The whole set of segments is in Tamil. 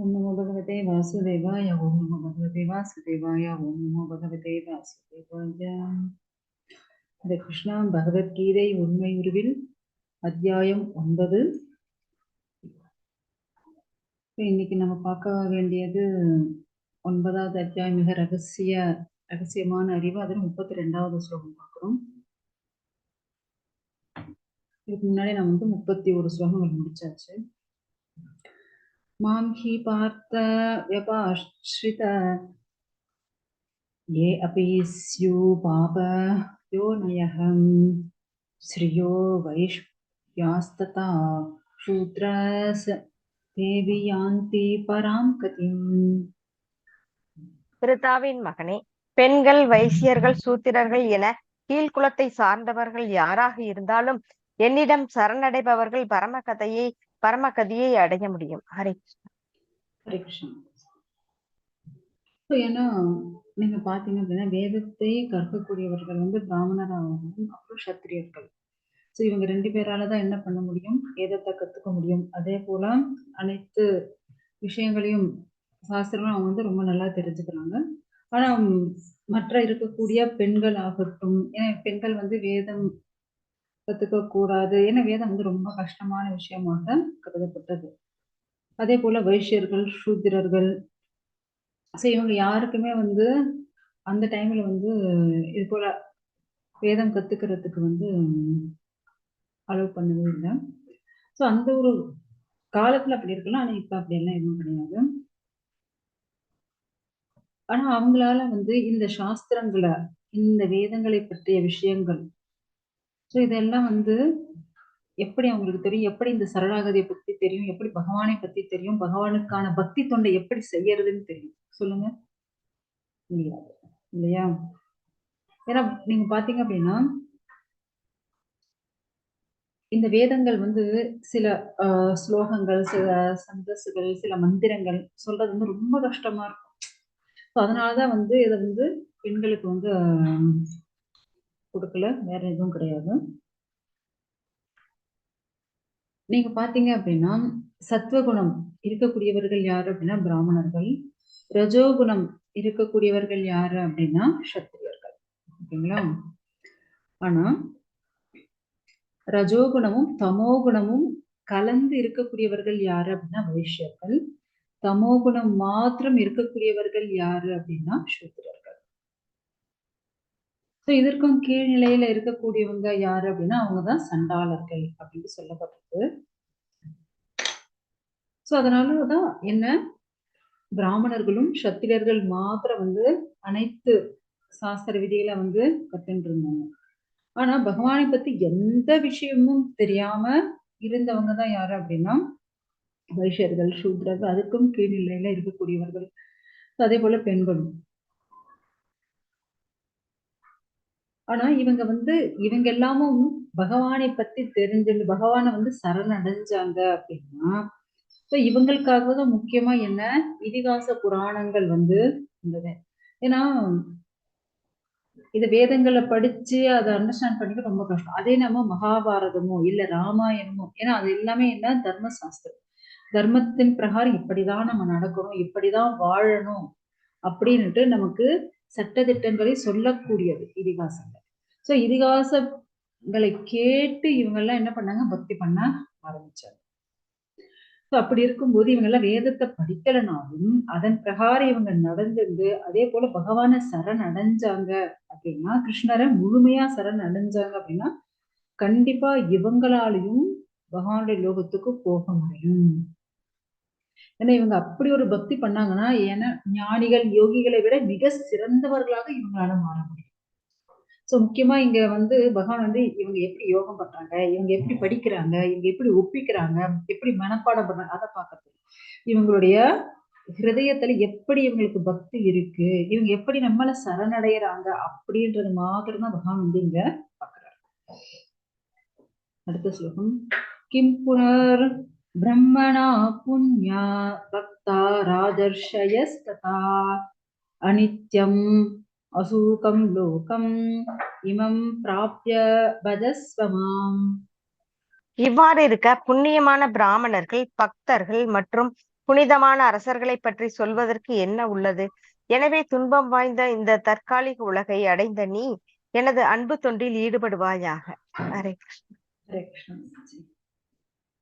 ஓம் நமோ பகவதே வாசுதேவாய ஓம் நமோ பகவதே வாசுதேவாய ஓம் நமோ பகவதே வாசுதேவாய இந்த கிருஷ்ணா பகவத்கீதை உண்மை உருவில் அத்தியாயம் ஒன்பது இன்னைக்கு நம்ம பார்க்க வேண்டியது ஒன்பதாவது அத்தியாயம் மிக ரகசிய ரகசியமான அறிவு. அதில் முப்பத்தி ரெண்டாவது ஸ்லோகம் பார்க்குறோம். இதுக்கு முன்னாடி நம்ம வந்து முப்பத்தி ஒரு ஸ்லோகங்கள் முடிச்சாச்சு. மாம் ஹி பார்த்த வியபாஷ்ரித ஏ அபி ஸ்யூ பாப யோ நயகம் ஸ்ரீயோ வைஷ்யாஸ்ததா சூத்ரஸ் தேவி யாந்தி பராம் கதிம் திருதாவின் மகனே பெண்கள் வைசியர்கள் சூத்திரர்கள் என கீழ்குலத்தை சார்ந்தவர்கள் யாராக இருந்தாலும் என்னிடம் சரணடைபவர்கள் பரம கதையை பரமகதியை அடைய முடியும். ஹரி ஹரே கிருஷ்ணா. ஏன்னா நீங்க பாத்தீங்க அப்படின்னா வேதத்தை கற்கக்கூடியவர்கள் வந்து பிராமணராகவும் அப்புறம் சத்திரியர்கள் ஸோ இவங்க ரெண்டு பேரால தான் என்ன பண்ண முடியும்? வேதத்தை கத்துக்க முடியும். அதே போல அனைத்து விஷயங்களையும் சாஸ்திரம் அவங்க வந்து ரொம்ப நல்லா தெரிஞ்சுக்கிறாங்க. ஆனா மற்ற இருக்கக்கூடிய பெண்கள் ஆகட்டும் ஏன்னா பெண்கள் வந்து வேதம் கத்துக்க கூடாது ஏன்னா வேதம் வந்து ரொம்ப கஷ்டமான விஷயமாக கருதப்பட்டது. அதே போல வைஷ்யர்கள் சூத்திரர்கள் ஸோ இவங்க யாருக்குமே வந்து அந்த டைம்ல வந்து இது போல வேதம் கத்துக்கிறதுக்கு வந்து அலோவ் பண்ணவே இல்லை. ஸோ அந்த ஒரு காலத்துல அப்படி இருக்கலாம். ஆனா இப்ப அப்படி எல்லாம் எதுவும் கிடையாது. ஆனா அவங்களால வந்து இந்த சாஸ்திரங்களை இந்த வேதங்களை பற்றிய விஷயங்கள் ஸோ இதெல்லாம் வந்து எப்படி அவங்களுக்கு தெரியும்? எப்படி இந்த சரணாகதியை பத்தி தெரியும்? எப்படி பகவானை பத்தி தெரியும்? பகவானுக்கான பக்தி தொண்டை எப்படி செய்யறதுன்னு தெரியும்? சொல்லுங்க. முடியாது இல்லையா? ஏன்னா நீங்க பாத்தீங்க அப்படின்னா இந்த வேதங்கள் வந்து சில ஆஹ், ஸ்லோகங்கள் சில சந்தஸ்கள் சில மந்திரங்கள் சொல்றது வந்து ரொம்ப கஷ்டமா இருக்கும். அதனாலதான் வந்து இதை வந்து பெண்களுக்கு வந்து கொடுக்கல. வேற எதுவும் கிடையாது. நீங்க பாத்தீங்க அப்படின்னா சத்வகுணம் இருக்கக்கூடியவர்கள் யாரு அப்படின்னா பிராமணர்கள். ரஜோகுணம் இருக்கக்கூடியவர்கள் யாரு அப்படின்னா சத்திரியர்கள் ஓகேங்களா? ஆனா ரஜோகுணமும் தமோகுணமும் கலந்து இருக்கக்கூடியவர்கள் யாரு அப்படின்னா வைஷ்யர்கள். தமோகுணம் மாத்திரம் இருக்கக்கூடியவர்கள் யாரு அப்படின்னா சூத்திரர்கள் ஸோ இதற்கும் கீழ்நிலையில இருக்கக்கூடியவங்க யாரு அப்படின்னா அவங்கதான் சண்டாளர்கள் அப்படின்னு சொல்லப்பட்டிருக்கு. ஸோ அதனாலதான் என்ன? பிராமணர்களும் சத்திரியர்கள் மாத்திரம் வந்து அனைத்து சாஸ்திர விதிகளை வந்து கத்துட்டு இருந்தாங்க ஆனா பகவானை பத்தி எந்த விஷயமும் தெரியாம இருந்தவங்க தான் யாரு அப்படின்னா வைஷ்யர்கள் சூத்ரர்கள் அதுக்கும் கீழ்நிலையில இருக்கக்கூடியவர்கள். அதே போல பெண்களும். ஆனா இவங்க வந்து இவங்க எல்லாமும் பகவானை பத்தி தெரிஞ்சு பகவானை வந்து சரணடைஞ்சாங்க அப்படின்னா ஸோ இவங்களுக்காக தான் முக்கியமா என்ன? இதிகாச புராணங்கள் வந்து இருந்தது. ஏன்னா இது வேதங்களை படிச்சு அதை அண்டர்ஸ்டாண்ட் பண்ணிக்க ரொம்ப கஷ்டம். அதே நம்ம மகாபாரதமோ இல்ல ராமாயணமோ ஏன்னா அது எல்லாமே என்ன? தர்ம சாஸ்திரம் தர்மத்தின் பிரகாரம் இப்படிதான் நம்ம நடக்கணும் இப்படிதான் வாழணும் அப்படின்னுட்டு நமக்கு சட்டத்திட்டங்களை சொல்லக்கூடியது இதிகாசங்கள். சோ இதிகாசங்களை கேட்டு இவங்கெல்லாம் என்ன பண்ணாங்க? பக்தி பண்ண ஆரம்பிச்சாங்க. ஸோ அப்படி இருக்கும்போது இவங்க எல்லாம் வேதத்தை படிக்கலைனாலும் அதன் பிரகாரம் இவங்க நடந்திருந்து அதே போல பகவானை சரண் அடைஞ்சாங்க அப்படின்னா கிருஷ்ணரை முழுமையா சரண் அடைஞ்சாங்க அப்படின்னா கண்டிப்பா இவங்களாலையும் பகவானுடைய லோகத்துக்கு போக முடியும். ஏன்னா இவங்க அப்படி ஒரு பக்தி பண்ணாங்கன்னா ஏன்னா ஞானிகள் யோகிகளை விட மிக சிறந்தவர்களாக இவங்களால மாற முடியும். சோ முக்கியமா இங்க வந்து பகவான் வந்து இவங்க எப்படி யோகம் பண்றாங்க இவங்க எப்படி படிக்கிறாங்க இவங்க எப்படி ஒப்பிக்கிறாங்க எப்படி மனப்பாடம் பண்றாங்க அதை பார்க்கறது. இவங்களுடைய ஹிருதயத்துல எப்படி இவங்களுக்கு பக்தி இருக்கு இவங்க எப்படி நம்மள சரணடைகிறாங்க அப்படின்றது மாத்திரம் தான் பகவான் வந்து இங்க பாக்குறாரு அடுத்த ஸ்லோகம். கிம் புனர் புண்ணியா பக்தா ராஜர்ஷயஸ்ததா அனித்யம் அசூகம் லோகம் இமம் பிராப்ய பஜஸ்வமாம் இவ்வாறு இருக்க புண்ணியமான பிராமணர்கள் பக்தர்கள் மற்றும் புனிதமான அரசர்களை பற்றி சொல்வதற்கு என்ன உள்ளது? எனவே துன்பம் வாய்ந்த இந்த தற்காலிக உலகை அடைந்த நீ எனது அன்பு தொண்டில் ஈடுபடுவாயாக. ஹரே கிருஷ்ணா. ஹரே கிருஷ்ணா மாதாஜி. So,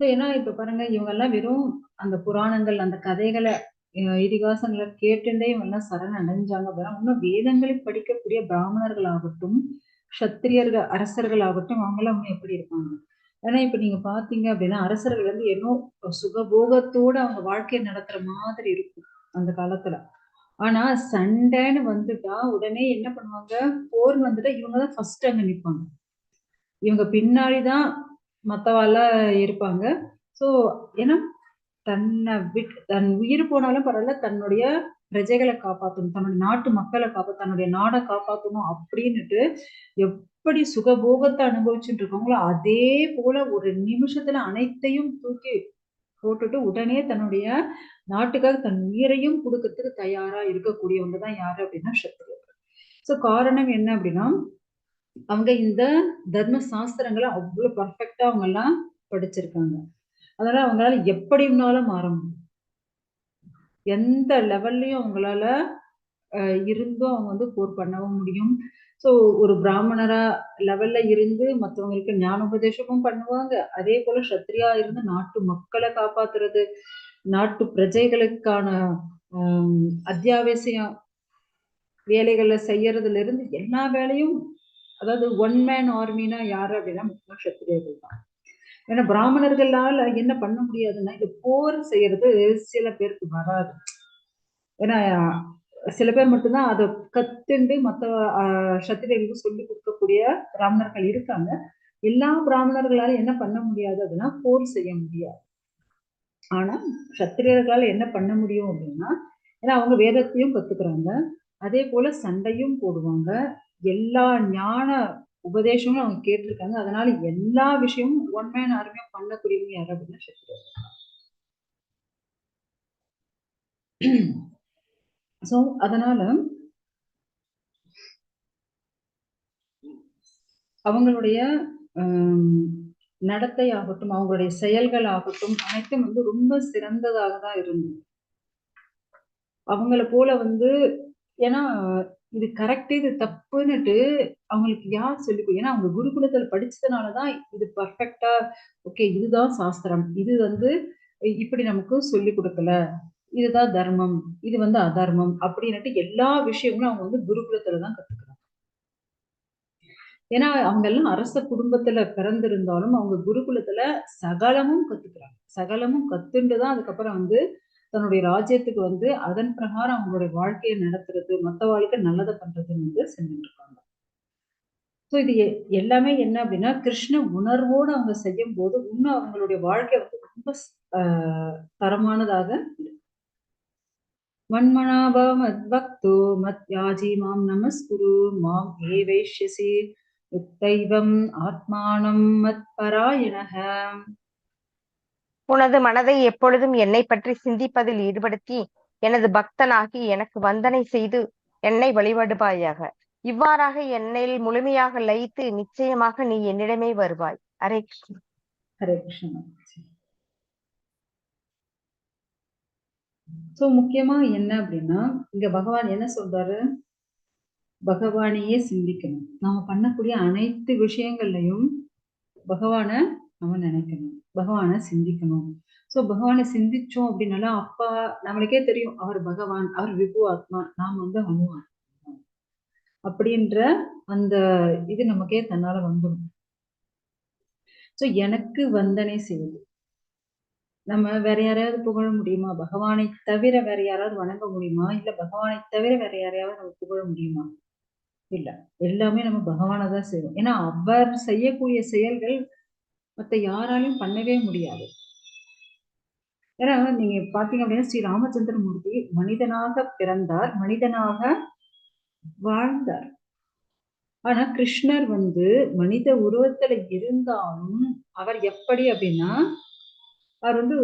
ஏன்னா இப்ப பாருங்க இவங்க எல்லாம் வெறும் அந்த புராணங்கள் அந்த கதைகளை அஹ் இதிகாசங்களை கேட்டுட்டே இவங்க எல்லாம் சரண் அடைஞ்சாங்க. இன்னும் வேதங்களை படிக்கக்கூடிய பிராமணர்கள் ஆகட்டும் சத்திரியர்கள் அரசர்கள் ஆகட்டும் அவங்க எல்லாம் இன்னும் எப்படி இருப்பாங்க? ஏன்னா இப்ப நீங்க பாத்தீங்க அப்படின்னா அரசர்கள் வந்து ஏன்னோ சுகபோகத்தோட அவங்க வாழ்க்கையை நடத்துற மாதிரி இருக்கும் அந்த காலத்துல. ஆனா சண்டைன்னு வந்துட்டா உடனே என்ன பண்ணுவாங்க? போர் வந்துட்டா இவங்கதான் ஃபர்ஸ்ட் அங்க நிப்பாங்க. இவங்க பின்னாடிதான் மத்தவால இருப்பாங்க. சோ ஏன்னா தன்னை விட் தன் உயிர் போனாலும் பரவாயில்ல தன்னுடைய பிரஜைகளை காப்பாத்தணும் தன்னுடைய நாட்டு மக்களை காப்பா தன்னுடைய நாடை காப்பாற்றணும் அப்படின்னுட்டு எப்படி சுகபோகத்தை அனுபவிச்சுட்டு இருக்காங்களோ அதே போல ஒரு நிமிஷத்துல அனைத்தையும் தூக்கி போட்டுட்டு உடனே தன்னுடைய நாட்டுக்காக தன் உயிரையும் கொடுக்கறதுக்கு தயாரா இருக்கக்கூடியவங்க தான் யாரு அப்படின்னா சத்திரியர்கள் ஸோ காரணம் என்ன அப்படின்னா அவங்க இந்த தர்ம சாஸ்திரங்களை அவ்வளவு பர்ஃபெக்டா அவங்க எல்லாம் படிச்சிருக்காங்க. அதனால அவங்களால எப்படி வேணாலும் மாற முடியும்? எந்த லெவல்லயும் அவங்களால அஹ், இருந்தும் அவங்க வந்து போர் பண்ணவும் முடியும். ஸோ ஒரு பிராமணரா லெவல்ல இருந்து மத்தவங்களுக்கு ஞானோபதேசமும் பண்ணுவாங்க. அதே போல சத்திரியா இருந்து நாட்டு மக்களை காப்பாத்துறது நாட்டு பிரஜைகளுக்கான ஆஹ், அத்தியாவசியம் வேலைகளை செய்யறதுல இருந்து எல்லா வேலையும் அதாவது ஒன் மேன் ஆர்மினா யாரு அப்படின்னா முக்கியமா சத்திரியர்கள் தான். ஏன்னா பிராமணர்களால என்ன பண்ண முடியாதுன்னா இந்த போர் செய்யறது சில பேருக்கு வராது. ஏன்னா சில பேர் மட்டும்தான் அதை கத்துண்டு மத்த ஆஹ், சத்திரியர்களுக்கு சொல்லி கொடுக்கக்கூடிய பிராமணர்கள் இருக்காங்க. எல்லா பிராமணர்களால என்ன பண்ண முடியாது அப்படின்னா போர் செய்ய முடியாது. ஆனா சத்திரியர்களால என்ன பண்ண முடியும் அப்படின்னா ஏன்னா அவங்க வேதத்தையும் கத்துக்கிறாங்க. அதே போல சண்டையும் போடுவாங்க. எல்லா ஞான உபதேசமும் அவங்க கேட்டிருக்காங்க. அதனால எல்லா விஷயமும் ஒன் மேன் ஆர்மியா பண்ணக்கூடியவங்க யாரு அப்படின்னா சத்திரியர்கள் சோ அதனால அவங்களுடைய நடத்தை ஆகட்டும் அவங்களுடைய செயல்கள் ஆகட்டும் அனைத்தும் வந்து ரொம்ப சிறந்ததாக தான் இருந்தது. அவங்கள போல வந்து ஏன்னா இது கரெக்ட் இது தப்புன்னுட்டு அவங்களுக்கு யார் சொல்லி கொடு- ஏன்னா அவங்க குருகுலத்துல படிச்சதுனாலதான் இது பர்ஃபெக்டா ஓகே இதுதான் சாஸ்திரம். இது வந்து இப்படி நமக்கு சொல்லி கொடுக்கல. இதுதான் தர்மம். இது வந்து அதர்மம் அப்படின்னுட்டு எல்லா விஷயங்களும் அவங்க வந்து குருகுலத்துல தான் கத்துக்கிறாங்க. ஏன்னா அவங்க எல்லாம் அரச குடும்பத்துல பிறந்திருந்தாலும் அவங்க குருகுலத்துல சகலமும் கத்துக்கிறாங்க. சகலமும் கத்துண்டுதான் அதுக்கப்புறம் வந்து தன்னுடைய ராஜ்யத்துக்கு வந்து அதன் பிரகாரம் அவங்களுடைய வாழ்க்கையை நடத்துறது மத்த வாழ்க்கை நல்லதை பண்றதுன்னு வந்து செஞ்சுட்டு இருக்காங்க ஸோ இது எல்லாமே என்ன அப்படின்னா கிருஷ்ண உணர்வோடு அவங்க செய்யும் போது இன்னும் அவங்களுடைய வாழ்க்கை வந்து ரொம்ப ஆஹ் தரமானதாக இருக்கு. மன்மனாப மத்பக்தோ மத் யாஜி மாம் நமஸ்குரு மாம் ஏ வைஷ்யசி யுக்தைவம் ஆத்மானம் மத் பராயணக உனது மனதை எப்பொழுதும் என்னை பற்றி சிந்திப்பதில் ஈடுபடுத்தி எனது பக்தனாகி எனக்கு வந்தனை செய்து என்னை வழிபடுவாயாக. இவ்வாறாக என்னில் முழுமையாக லயித்து நிச்சயமாக நீ என்னிடமே வருவாய். ஹரே கிருஷ்ணா. ஹரே கிருஷ்ணா சோ முக்கியமா என்ன அப்படின்னா இங்க பகவான் என்ன சொல்றாரு? பகவானையே சிந்திக்கணும். நாம பண்ணக்கூடிய அனைத்து விஷயங்கள்லயும் பகவான நம்ம நினைக்கணும். பகவானை சிந்திக்கணும். சோ பகவானை சிந்திச்சோம் அப்படின்னாலும் அப்பா நம்மளுக்கே தெரியும் அவர் பகவான் அவர் விபு ஆத்மா நாம் வந்து அணு அப்படின்ற அந்த இது நமக்கே தன்னால வந்துடும் சோ எனக்கு வந்தனை செய்வது நம்ம வேற யாரையாவது புகழ முடியுமா? பகவானை தவிர வேற யாராவது வணங்க முடியுமா? இல்ல பகவானை தவிர வேற யாரையாவது நம்ம புகழ முடியுமா? இல்ல. எல்லாமே நம்ம பகவானை தான் செய்வோம். ஏன்னா அவர் செய்யக்கூடிய செயல்கள் மத்த யாராலையும் பண்ணவே முடியாது. ஏன்னா நீங்க பாத்தீங்க அப்படின்னா ஸ்ரீ ராமச்சந்திரமூர்த்தி மனிதனாக பிறந்தார் மனிதனாக வாழ்ந்தார். ஆனா கிருஷ்ணர் வந்து மனித உருவத்துல இருந்தாலும் அவர் எப்படி அப்படின்னா அவர் வந்து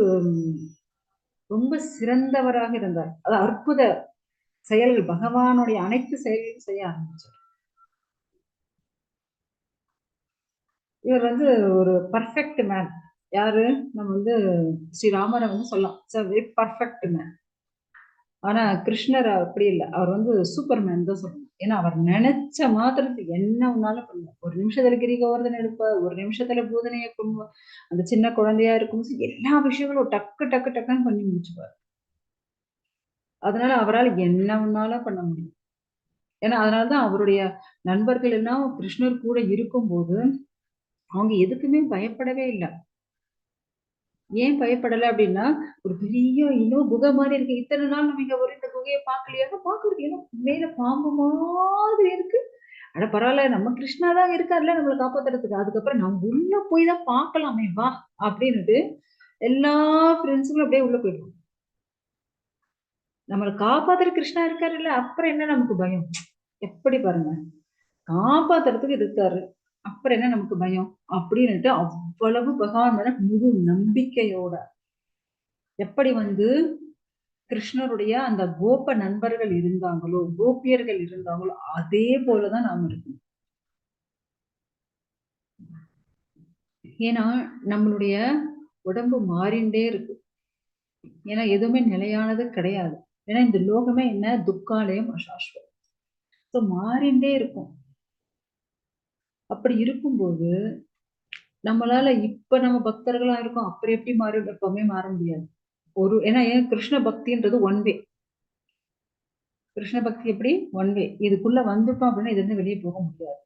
ரொம்ப சிறந்தவராக இருந்தார். அது அற்புத செயல்கள் பகவானுடைய அனைத்து செயல்களும் செய்ய ஆரம்பிச்சார். இவர் வந்து ஒரு பர்ஃபெக்ட் மேன் யாரு? நம்ம வந்து ஸ்ரீராமரை வந்து சொல்லலாம். இட்ஸ் வெரி பர்ஃபெக்ட் மேன் ஆனா கிருஷ்ணர் அப்படி இல்லை. அவர் வந்து சூப்பர் மேன் தான் சொல்லணும். ஏன்னா அவர் நினைச்ச மாத்திரத்துக்கு என்ன ஒன்னாலும் பண்ணுவோம் ஒரு நிமிஷத்துல கிரிகோவர்தன் எடுப்ப ஒரு நிமிஷத்துல பூதனையை கொண்டு அந்த சின்ன குழந்தையா இருக்கும் எல்லா விஷயங்களும் டக்கு டக்கு டக்குன்னு பண்ணி முடிச்சுப்பார். அதனால அவரால் என்ன ஒன்னாலும் பண்ண முடியும். ஏன்னா அதனாலதான் அவருடைய நண்பர்கள் எல்லாம் கிருஷ்ணர் கூட இருக்கும்போது அவங்க எதுக்குமே பயப்படவே இல்லை. ஏன் பயப்படல அப்படின்னா ஒரு பெரிய இன்னும் குகை மாதிரி இருக்கு. இத்தனை நாள் நம்ம இங்க ஒரு இந்த குகையை பார்க்கலையா? பாக்குறது ஏன்னா மேல பாம்பு மாதிரி இருக்கு. அட பரவாயில்ல நம்ம கிருஷ்ணா தான் இருக்காருல்ல நம்மளை காப்பாத்துறதுக்கு. அதுக்கப்புறம் நம்ம உள்ள போய் தான் பார்க்கலாமே வா அப்படின்னுட்டு எல்லா ஃப்ரெண்ட்ஸுங்களும் அப்படியே உள்ள போயிடுவோம் நம்மளை காப்பாத்துற கிருஷ்ணா இருக்காருல்ல அப்புறம் என்ன நமக்கு பயம்? எப்படி பாருங்க. காப்பாத்துறதுக்கு இருக்காரு அப்புறம் என்ன நமக்கு பயம்? அப்படின்னுட்டு அவ்வளவு பகவான் மேல முழு நம்பிக்கையோட. எப்படி வந்து கிருஷ்ணருடைய அந்த கோப நண்பர்கள் இருந்தாங்களோ கோபியர்கள் இருந்தாங்களோ அதே போலதான் நாம இருக்கணும். ஏன்னா நம்மளுடைய உடம்பு மாறிண்டே இருக்கு. ஏன்னா எதுவுமே நிலையானது கிடையாது. ஏன்னா இந்த லோகமே என்ன? துக்காலயம் அசாஸ்வரம். ஸோ மாறிண்டே இருக்கும். அப்படி இருக்கும்போது நம்மளால இப்ப நம்ம பக்தர்களா இருக்கோம் அப்புறம் எப்படி மாறி எப்பவுமே மாற முடியாது. ஒரு ஏன்னா ஏன்? கிருஷ்ண பக்தின்றது ஒன் வே கிருஷ்ண பக்தி எப்படி? ஒன் வே இதுக்குள்ள வந்துட்டோம் அப்படின்னா இது வந்து வெளியே போக முடியாது.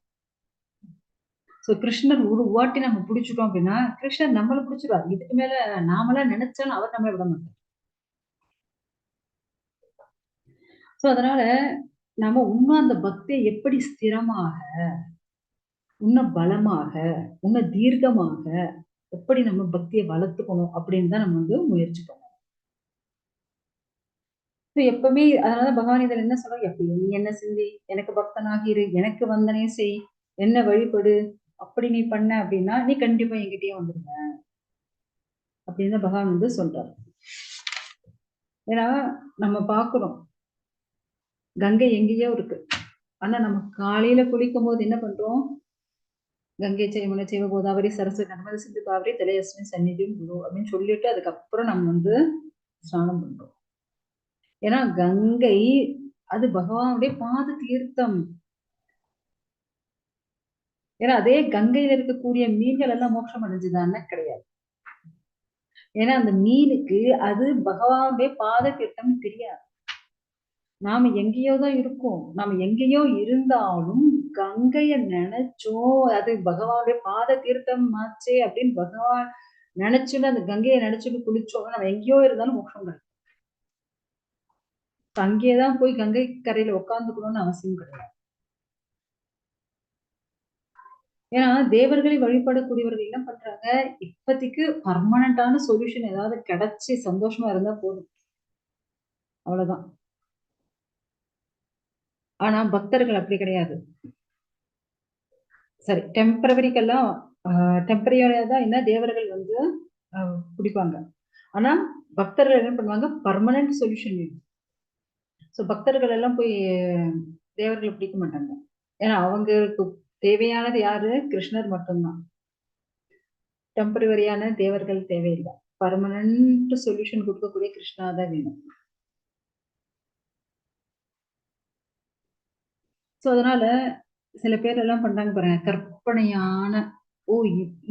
சோ கிருஷ்ணர் ஒரு வாட்டி நம்ம பிடிச்சிட்டோம் அப்படின்னா கிருஷ்ணர் நம்மளை பிடிச்சிருவார். இதுக்கு மேல நாமளா நினைச்சாலும் அவர் நம்மளை விட மாட்டார். சோ அதனால நம்ம இன்னும் அந்த பக்தியை எப்படி ஸ்திரமாக உன்னை பலமாக உன்னை தீர்க்கமாக எப்படி நம்ம பக்தியை வளர்த்துக்கணும் அப்படின்னு தான் நம்ம வந்து முயற்சி பண்ணணும். எப்பவுமே அதனால பகவான் இதில் என்ன சொல்றோம் எப்படி நீ என்ன சிந்தி எனக்கு பக்தனாகிரு எனக்கு வந்தனே செய் என்ன வழிபடு அப்படி நீ பண்ண அப்படின்னா நீ கண்டிப்பா என்கிட்டயே வந்துருங்க அப்படின்னு தான் பகவான் வந்து சொல்றாரு. ஏன்னா நம்ம பாக்குறோம் கங்கை எங்கேயோ இருக்கு. ஆனா நம்ம காலையில குளிக்கும் போது என்ன பண்றோம்? கங்கை செய்வன செய்வ கோதாவரி சரஸ்வதி நர்மத சிந்து காவிரி தலையஸ்மி சந்நிதியும் குரு அப்படின்னு சொல்லிட்டு அதுக்கப்புறம் நம்ம வந்து ஸ்நானம் பண்றோம். ஏன்னா கங்கை அது பகவானுடைய பாத தீர்த்தம். ஏன்னா அதே கங்கையில இருக்கக்கூடிய மீன்கள் எல்லாம் மோட்சம் அடைஞ்சுதான்னு கிடையாது. ஏன்னா அந்த மீனுக்கு அது பகவானுடைய பாத தீர்த்தம் தெரியாது. நாம எங்கேயோ தான் இருக்கோம். நாம எங்கேயோ இருந்தாலும் கங்கைய நினைச்சோம். அது பகவானுடைய பாத தீர்த்தம் ஆச்சே அப்படின்னு பகவான் நினைச்சுட்டு அந்த கங்கையை நினைச்சுட்டு குளிச்சோம். நம்ம எங்கேயோ இருந்தாலும் மோஷம் கிடைக்கும் அங்கேயேதான் போய் கங்கை கரையில உட்காந்துக்கணும்னு அவசியம் கிடையாது. ஏன்னா தேவர்களை வழிபடக்கூடியவர்கள் என்ன பண்றாங்க? இப்பத்திக்கு பர்மனண்டான சொல்யூஷன் ஏதாவது கிடைச்சி சந்தோஷமா இருந்தா போதும். அவ்வளவுதான். ஆனா பக்தர்கள் அப்படி கிடையாது. சரி டெம்பரவரிக்கெல்லாம் டெம்பரரியா தான் என்ன தேவர்கள் வந்து பிடிப்பாங்க ஆனா பக்தர்கள் என்ன பண்ணுவாங்க? பர்மனன்ட் சொல்யூஷன் வேணும். ஸோ பக்தர்கள் எல்லாம் போய் தேவர்களை பிடிக்க மாட்டாங்க. ஏன்னா அவங்களுக்கு தேவையானது யாரு? கிருஷ்ணர் மட்டும்தான். டெம்பரவரியான தேவர்கள் தேவையில்லை. பர்மனன்ட் சொல்யூஷன் கொடுக்கக்கூடிய கிருஷ்ணா தான் வேணும். ஸோ அதனால சில பேர் எல்லாம் பண்றாங்க பாருங்க கற்பனையான ஓ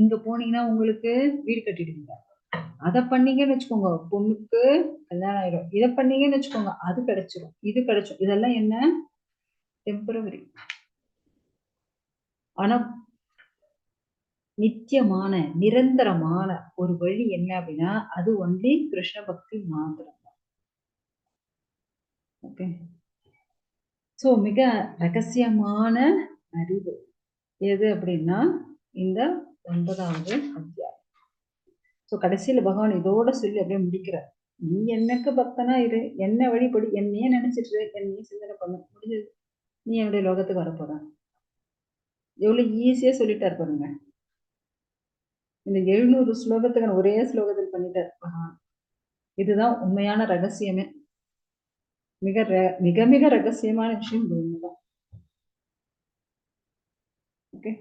இங்க போனீங்கன்னா உங்களுக்கு வீடு கட்டிடுவீங்க. அதை பண்ணீங்கன்னு வச்சுக்கோங்க பொண்ணுக்கு கல்யாணம் ஆயிடும். இதை பண்ணீங்கன்னு வச்சுக்கோங்க அது கிடைச்சிடும் இது கிடைச்சிடும் இதெல்லாம் என்ன? டெம்பரவரி ஆனா நித்தியமான நிரந்தரமான ஒரு வழி என்ன அப்படின்னா அது ஒன்லி கிருஷ்ண பக்தி மாத்திரம் ஓகே சோ மிக ரகசியமான அறிவு. எது அப்படின்னா இந்த ஒன்பதாவது அத்தியாயம். சோ கடைசியில பகவான் இதோட சொல்லி அப்படியே முடிக்கிறார். நீ எனக்கு பக்தனா இரு. என்ன வழிபடி. என்னையே நினைச்சிட்டு என்னையே சிந்தனை பண்ண. முடிஞ்சது. நீ என்னுடைய லோகத்துக்கு வரப்போற. எவ்வளவு ஈஸியா சொல்லிட்டாரு பாருங்க. இந்த எழுநூறு ஸ்லோகத்துக்கு ஒரே ஸ்லோகத்தில் பண்ணிட்டார் பகவான். இதுதான் உண்மையான ரகசியமே. மிக மிக மிக ரகசியமான விஷயம் இது ஓகே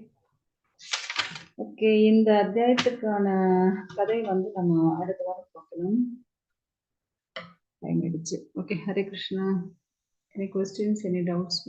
ஓகே இந்த அத்தியாயத்துக்கான கதை வந்து நம்ம அடுத்த வாரம் பார்க்கலாம். டைம் ஆயிடுச்சு. Okay Hare Krishna. Any questions any doubts